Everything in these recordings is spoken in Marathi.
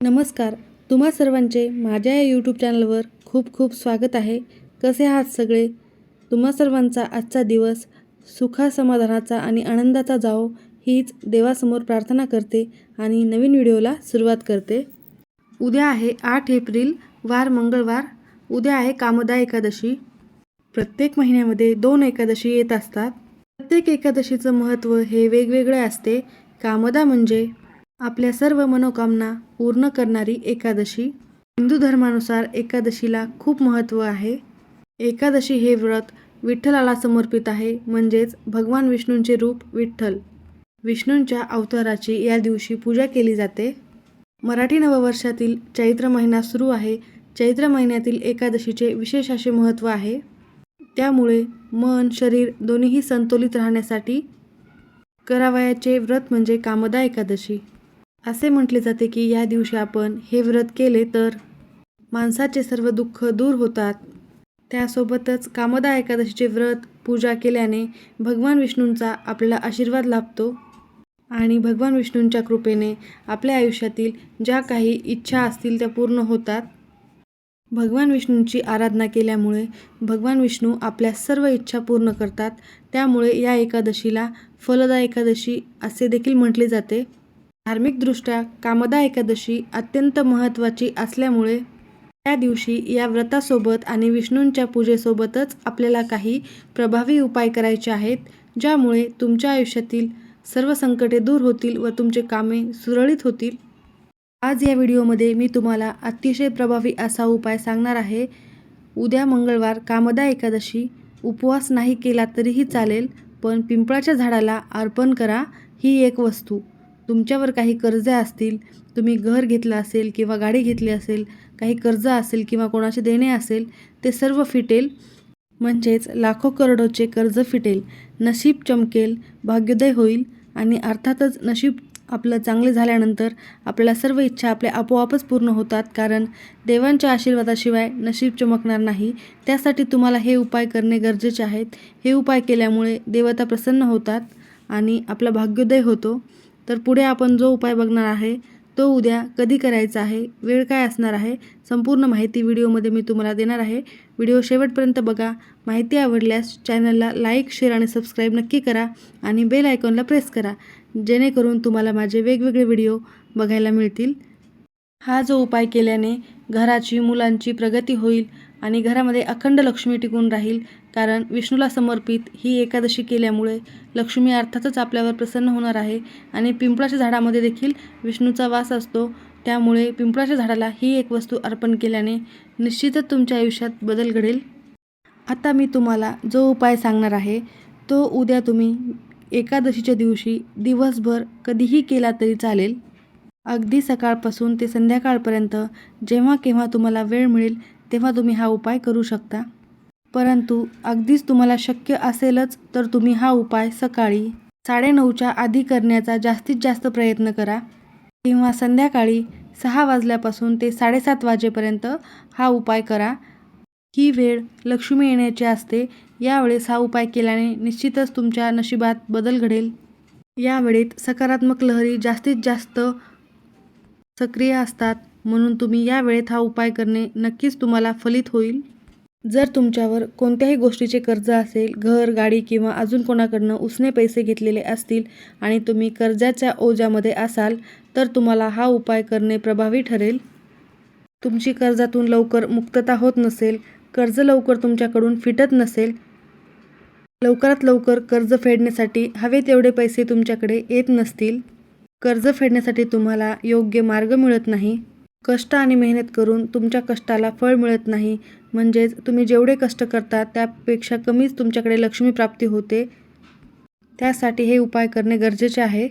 नमस्कार. तुम्हा सर्वांचे माझ्या या यूट्यूब चॅनलवर खूप खूप स्वागत आहे. कसे आहात सगळे? तुम्हा सर्वांचा आजचा दिवस सुखा समाधानाचा आणि आनंदाचा जाओ हीच देवासमोर प्रार्थना करते आणि नवीन व्हिडिओला सुरुवात करते. उद्या आहे आठ एप्रिल वार मंगळवार. उद्या आहे कामदा एकादशी. प्रत्येक महिन्यामध्ये दोन एकादशी येत असतात. प्रत्येक एकादशीचं महत्त्व हे वेगवेगळे असते. कामदा म्हणजे आपल्या सर्व मनोकामना पूर्ण करणारी एकादशी हिंदू धर्मानुसार एकादशीला खूप महत्त्व आहे. एकादशी हे व्रत विठ्ठलाला समर्पित आहे म्हणजेच भगवान विष्णूंचे रूप विठ्ठल. विष्णूंच्या अवताराची या दिवशी पूजा केली जाते. मराठी नववर्षातील चैत्र महिना सुरू आहे. चैत्र महिन्यातील एकादशीचे विशेष असे महत्त्व आहे. त्यामुळे मन शरीर दोन्हीही संतुलित राहण्यासाठी करावयाचे व्रत म्हणजे कामदा एकादशी. असे म्हटले जाते की या दिवशी आपण हे व्रत केले तर माणसाचे सर्व दुःख दूर होतात. त्यासोबतच कामदा एकादशीचे व्रत पूजा केल्याने भगवान विष्णूंचा आपल्याला आशीर्वाद लाभतो आणि भगवान विष्णूंच्या कृपेने आपल्या आयुष्यातील ज्या काही इच्छा असतील त्या पूर्ण होतात. भगवान विष्णूंची आराधना केल्यामुळे भगवान विष्णू आपल्या सर्व इच्छा पूर्ण करतात. त्यामुळे या एकादशीला फलदा एकादशी असे देखील म्हटले जाते. धार्मिकदृष्ट्या कामदा एकादशी अत्यंत महत्त्वाची असल्यामुळे त्या दिवशी या व्रतासोबत आणि विष्णूंच्या पूजेसोबतच आपल्याला काही प्रभावी उपाय करायचे आहेत ज्यामुळे तुमच्या आयुष्यातील सर्व संकटे दूर होतील व तुमचे कामे सुरळीत होतील. आज या व्हिडिओमध्ये मी तुम्हाला अतिशय प्रभावी असा उपाय सांगणार आहे. उद्या मंगळवार कामदा एकादशी. उपवास नाही केला तरीही चालेल पण पिंपळाच्या झाडाला अर्पण करा ही एक वस्तू. तुमच्यावर काही कर्जे असतील तुम्ही घर घेतलं असेल किंवा गाडी घेतली असेल काही कर्ज असेल किंवा कोणाचे देणे असेल ते सर्व फिटेल. म्हणजेच लाखो करोडोचे कर्ज फिटेल. नशीब चमकेल भाग्योदय होईल आणि अर्थातच नशीब आपलं चांगले झाल्यानंतर आपल्याला सर्व इच्छा आपल्या आपोआपच पूर्ण होतात. कारण देवांच्या आशीर्वादाशिवाय नशीब चमकणार नाही. त्यासाठी तुम्हाला हे उपाय करणे गरजेचे आहेत. हे उपाय केल्यामुळे देवता प्रसन्न होतात आणि आपला भाग्योदय होतो. तर पुढे आपण जो उपाय बघणार आहे तो उद्या कधी करायचा आहे वेळ काय असणार आहे संपूर्ण माहिती व्हिडिओमध्ये मी तुम्हाला देणार आहे. व्हिडिओ शेवटपर्यंत बघा. माहिती आवडल्यास चॅनलला लाईक शेअर आणि सबस्क्राईब नक्की करा आणि बेल आयकॉनला प्रेस करा. जेणेकरून तुम्हाला माझे वेगवेगळे व्हिडिओ बघायला मिळतील. हा जो उपाय केल्याने घराची मुलांची प्रगती होईल. आणि घरामध्ये अखंड लक्ष्मी टिकून राहील कारण विष्णूला समर्पित ही एकादशी केल्यामुळे लक्ष्मी अर्थातच आपल्यावर प्रसन्न होणार आहे आणि पिंपळाच्या झाडामध्ये देखील विष्णूचा वास असतो. त्यामुळे पिंपळाच्या झाडाला ही एक वस्तू अर्पण केल्याने निश्चितच तुमच्या आयुष्यात बदल घडेल. आता मी तुम्हाला जो उपाय सांगणार आहे तो उद्या तुम्ही एकादशीच्या दिवशी दिवसभर कधीही केला तरी चालेल. अगदी सकाळपासून ते संध्याकाळपर्यंत जेव्हा केव्हा तुम्हाला वेळ मिळेल तेव्हा तुम्ही हा उपाय करू शकता. परंतु अगदीच तुम्हाला शक्य असेलच तर तुम्ही हा उपाय सकाळी साडेनऊच्या आधी करण्याचा जास्तीत जास्त प्रयत्न करा. किंवा संध्याकाळी सहा वाजल्यापासून ते साडेसात वाजेपर्यंत हा उपाय करा. ही वेळ लक्ष्मी येण्याची असते. यावेळेस हा उपाय केल्याने निश्चितच तुमच्या नशिबात बदल घडेल. या वेळेत सकारात्मक लहरी जास्तीत जास्त सक्रिय असतात. म्हणून तुम्ही या वेळेत हा उपाय करणे नक्कीच तुम्हाला फलित होईल. जर तुमच्यावर कोणत्याही गोष्टीचे कर्ज असेल घर गाडी किंवा अजून कोणाकडनं उसने पैसे घेतलेले असतील आणि तुम्ही कर्जाच्या ओझ्यामध्ये असाल तर तुम्हाला हा उपाय करणे प्रभावी ठरेल. तुमची कर्जातून लवकर मुक्तता होत नसेल कर्ज लवकर तुमच्याकडून फिटत नसेल लवकरात लवकर कर्ज फेडण्यासाठी हवे तेवढे पैसे तुमच्याकडे येत नसतील. कर्ज फेडण्यासाठी तुम्हाला योग्य मार्ग मिळत नाही. कष्ट आणि मेहनत करून तुमच्या कष्टाला फळ मिळत नाही. म्हणजेच तुम्ही जेवढे कष्ट करता त्यापेक्षा कमीच तुमच्याकडे लक्ष्मी प्राप्ती होते. त्यासाठी हे उपाय करणे गरजेचे आहे.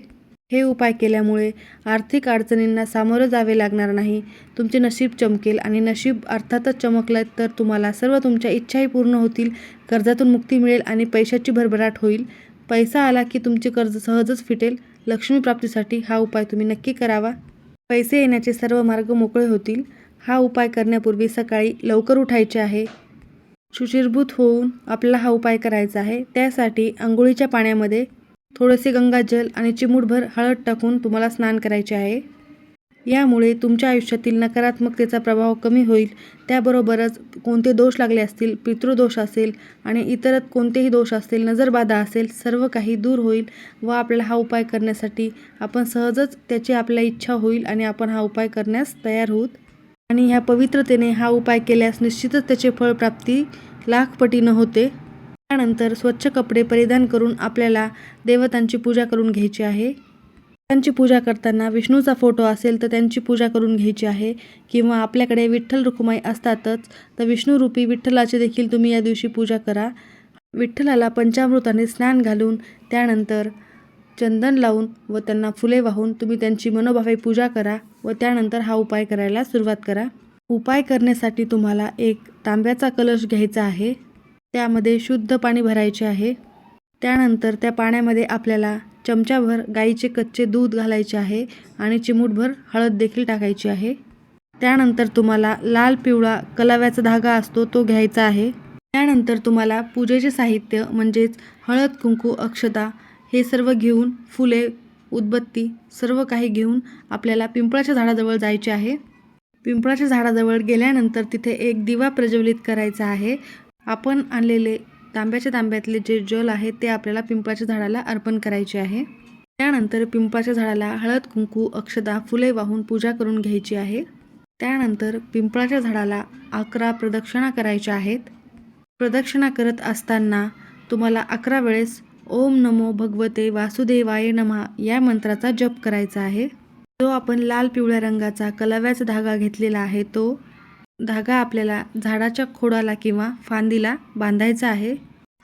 हे उपाय केल्यामुळे आर्थिक अडचणींना सामोरं जावे लागणार नाही. तुमचे नशीब चमकेल आणि नशीब अर्थातच चमकलं तर तुम्हाला सर्व तुमच्या इच्छाही पूर्ण होतील कर्जातून मुक्ती मिळेल आणि पैशाची भरभराट होईल. पैसा आला की तुमचे कर्ज सहजच फिटेल. लक्ष्मीप्राप्तीसाठी हा उपाय तुम्ही नक्की करावा. पैसे येण्याचे सर्व मार्ग मोकळे होतील. हा उपाय करण्यापूर्वी सकाळी लवकर उठायचे आहे. शुचिरभूत होऊन आपल्याला हा उपाय करायचा आहे. त्यासाठी आंघोळीच्या पाण्यामध्ये थोडेसे गंगाजल आणि चिमूटभर हळद टाकून तुम्हाला स्नान करायचे आहे. यामुळे तुमच्या आयुष्यातील नकारात्मकतेचा प्रभाव कमी होईल. त्याबरोबरच कोणते दोष लागले असतील पितृदोष असेल आणि इतरत कोणतेही दोष असतील नजरबाधा असेल सर्व काही दूर होईल व आपल्याला हा उपाय करण्यासाठी आपण सहजच त्याची आपल्या इच्छा होईल आणि आपण हा उपाय करण्यास तयार होऊत. आणि ह्या पवित्रतेने हा उपाय केल्यास निश्चितच त्याचे फळप्राप्ती लाखपटीनं होते. त्यानंतर स्वच्छ कपडे परिधान करून आपल्याला देवतांची पूजा करून घ्यायची आहे. त्यांची पूजा करताना विष्णूचा फोटो असेल तर त्यांची पूजा करून घ्यायची आहे. किंवा आपल्याकडे विठ्ठल रुक्माई असतातच तर विष्णुरूपी विठ्ठलाची देखील तुम्ही या दिवशी पूजा करा. विठ्ठलाला पंचामृताने स्नान घालून त्यानंतर चंदन लावून व त्यांना फुले वाहून तुम्ही त्यांची मनोभावे पूजा करा व त्यानंतर हा उपाय करायला सुरुवात करा. उपाय करण्यासाठी तुम्हाला एक तांब्याचा कलश घ्यायचा आहे. त्यामध्ये शुद्ध पाणी भरायचे आहे. त्यानंतर त्या पाण्यामध्ये आपल्याला चमच्याभर गाईचे कच्चे दूध घालायचे आहे आणि चिमूटभर हळद देखील टाकायची आहे. त्यानंतर तुम्हाला लाल पिवळा कलाव्याचा धागा असतो तो घ्यायचा आहे. त्यानंतर तुम्हाला पूजेचे साहित्य म्हणजेच हळद कुंकू अक्षता हे सर्व घेऊन फुले उदबत्ती सर्व काही घेऊन आपल्याला पिंपळाच्या झाडाजवळ जायचे आहे. पिंपळाच्या झाडाजवळ गेल्यानंतर तिथे एक दिवा प्रज्वलित करायचा आहे. आपण आणलेले तांब्याच्या तांब्यातले जे जल आहे ते आपल्याला पिंपळाच्या झाडाला अर्पण करायचे आहे. त्यानंतर पिंपळाच्या झाडाला हळद कुंकू अक्षदा फुले वाहून पूजा करून घ्यायची आहे. त्यानंतर पिंपळाच्या झाडाला अकरा प्रदक्षिणा करायच्या आहेत. प्रदक्षिणा करत असताना तुम्हाला अकरा वेळेस ओम नमो भगवते वासुदेवाय नमः या मंत्राचा जप करायचा आहे. जो आपण लाल पिवळ्या रंगाचा कलाव्याचा धागा घेतलेला आहे तो धागा आपल्याला झाडाच्या खोडाला किंवा फांदीला बांधायचा आहे.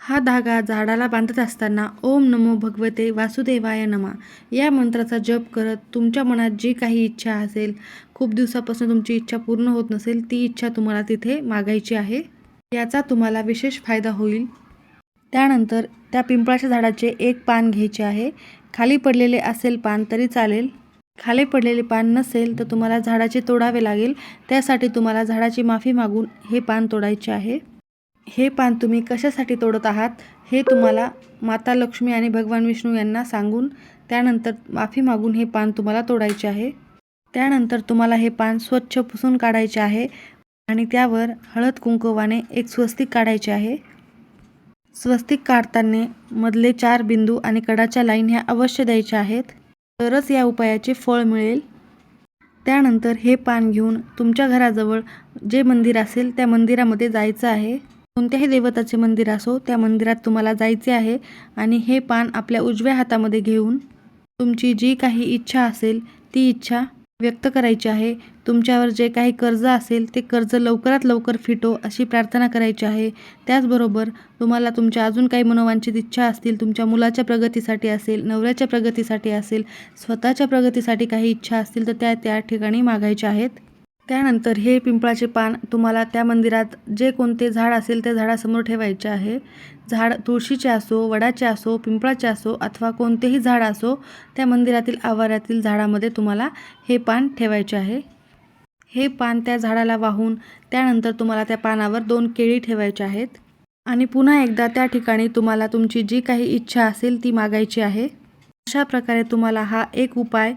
हा धागा झाडाला बांधत असताना ओम नमो भगवते वासुदेवाय नमा. या मंत्राचा जप करत तुमच्या मनात जी काही इच्छा असेल खूप दिवसापासून तुमची इच्छा पूर्ण होत नसेल ती इच्छा तुम्हाला तिथे मागायची आहे. याचा तुम्हाला विशेष फायदा होईल. त्यानंतर त्या पिंपळाच्या झाडाचे एक पान घ्यायचे आहे. खाली पडलेले असेल पान तरी चालेल. खाली पडलेले पान नसेल तर तुम्हाला झाडाचे तोडावे लागेल. त्यासाठी तुम्हाला झाडाची माफी मागून हे पान तोडायचे आहे. हे पान तुम्ही कशासाठी तोडत आहात हे तुम्हाला माता लक्ष्मी आणि भगवान विष्णू यांना सांगून त्यानंतर माफी मागून हे पान तुम्हाला तोडायचे आहे. त्यानंतर तुम्हाला हे पान स्वच्छ पुसून काढायचे आहे आणि त्यावर हळद कुंकवाने एक स्वस्तिक काढायचे आहे. स्वस्तिक काढताना मधले चार बिंदू आणि कडाच्या लाईन ह्या अवश्य द्यायच्या आहेत. तरच या उपायाचे फळ मिळेल. त्यानंतर हे पान घेऊन तुमच्या घराजवळ जे मंदिर असेल त्या मंदिरामध्ये जायचं आहे. कोणत्याही देवताचे मंदिर असो त्या मंदिरात तुम्हाला जायचे आहे आणि हे पान आपल्या उजव्या हातामध्ये घेऊन तुमची जी काही इच्छा असेल ती इच्छा व्यक्त करायची आहे. तुमच्यावर जे काही कर्ज असेल ते कर्ज लवकरात लवकर फिटो अशी प्रार्थना करायची आहे. त्याचबरोबर तुम्हाला तुमच्या अजून काही मनोवांचित इच्छा असतील तुमच्या मुलाच्या प्रगतीसाठी असेल नवऱ्याच्या प्रगतीसाठी असेल स्वतःच्या प्रगतीसाठी काही इच्छा असतील तर त्या त्या ठिकाणी मागायच्या आहेत. त्यानंतर हे पिंपळाचे पान तुम्हाला त्या मंदिरात जे कोणते झाड असेल त्या झाडासमोर ठेवायचे आहे. झाड तुळशीचे असो वडाचे असो पिंपळाचे असो अथवा कोणतेही झाड असो त्या मंदिरातील आवारातील झाडामध्ये तुम्हाला हे पान ठेवायचे आहे. हे पान त्या झाडाला वाहून त्यानंतर तुम्हाला त्या पानावर दोन केळी ठेवायच्या आहेत. आणि पुन्हा एकदा त्या ठिकाणी तुम्हाला तुमची जी काही इच्छा असेल ती मागायची आहे. अशा प्रकारे तुम्हाला हा एक उपाय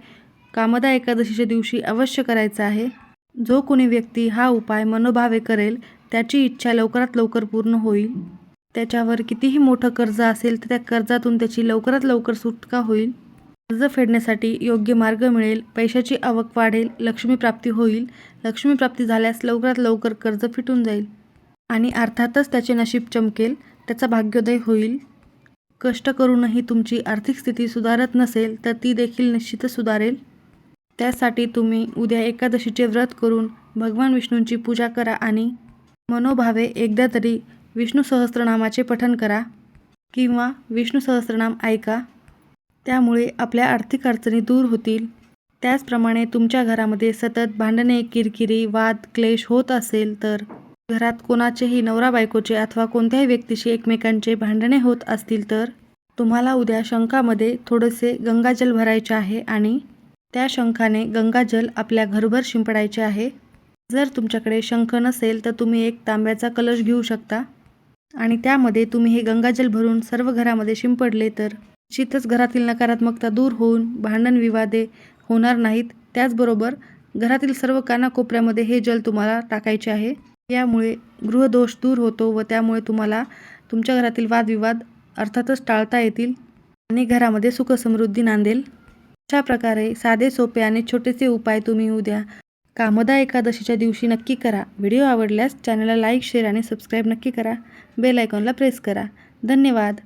कामदा एकादशीच्या दिवशी अवश्य करायचा आहे. जो कोणी व्यक्ती हा उपाय मनोभावे करेल त्याची इच्छा लवकरात लवकर पूर्ण होईल. त्याच्यावर कितीही मोठं कर्ज असेल तर त्या कर्जातून त्याची लवकरात लवकर सुटका होईल. कर्ज फेडण्यासाठी योग्य मार्ग मिळेल पैशाची आवक वाढेल लक्ष्मीप्राप्ती होईल. लक्ष्मीप्राप्ती झाल्यास लवकरात लवकर कर्ज फिटून जाईल. आणि अर्थातच त्याचे नशीब चमकेल त्याचा भाग्योदय होईल. कष्ट करूनही तुमची आर्थिक स्थिती सुधारत नसेल तर ती देखील निश्चितच सुधारेल. त्यासाठी तुम्ही उद्या एकादशीचे व्रत करून भगवान विष्णूंची पूजा करा आणि मनोभावे एकदा तरी विष्णू सहस्रनामाचे पठण करा किंवा विष्णू सहस्रनाम ऐका. त्यामुळे आपल्या आर्थिक अडचणी दूर होतील. त्याचप्रमाणे तुमच्या घरामध्ये सतत भांडणे किरकिरी वाद क्लेश होत असेल तर घरात कोणाचेही नवरा बायकोचे अथवा कोणत्याही व्यक्तीशी एकमेकांचे भांडणे होत असतील तर तुम्हाला उद्या शंकामध्ये थोडेसे गंगाजल भरायचे आहे आणि त्या शंखाने गंगाजल आपल्या घरभर शिंपडायचे आहे. जर तुमच्याकडे शंख नसेल तर तुम्ही एक तांब्याचा कलश घेऊ शकता. आणि त्यामध्ये तुम्ही हे गंगाजल भरून सर्व घरामध्ये शिंपडले तर निश्चितच घरातील नकारात्मकता दूर होऊन भांडण विवादे होणार नाहीत. त्याचबरोबर घरातील सर्व कानाकोपऱ्यामध्ये हे जल तुम्हाला टाकायचे आहे. यामुळे गृहदोष दूर होतो व त्यामुळे तुम्हाला तुमच्या घरातील वादविवाद अर्थातच टाळता येतील आणि घरामध्ये सुखसमृद्धी नांदेल. अशा प्रकारे साधे सोपे आणि छोटेसे उपाय तुम्ही उद्या कामदा एकादशीच्या दिवशी नक्की करा. व्हिडिओ आवडल्यास चॅनलला लाईक शेअर आणि सबस्क्राईब नक्की करा. बेल आयकॉनला प्रेस करा. धन्यवाद.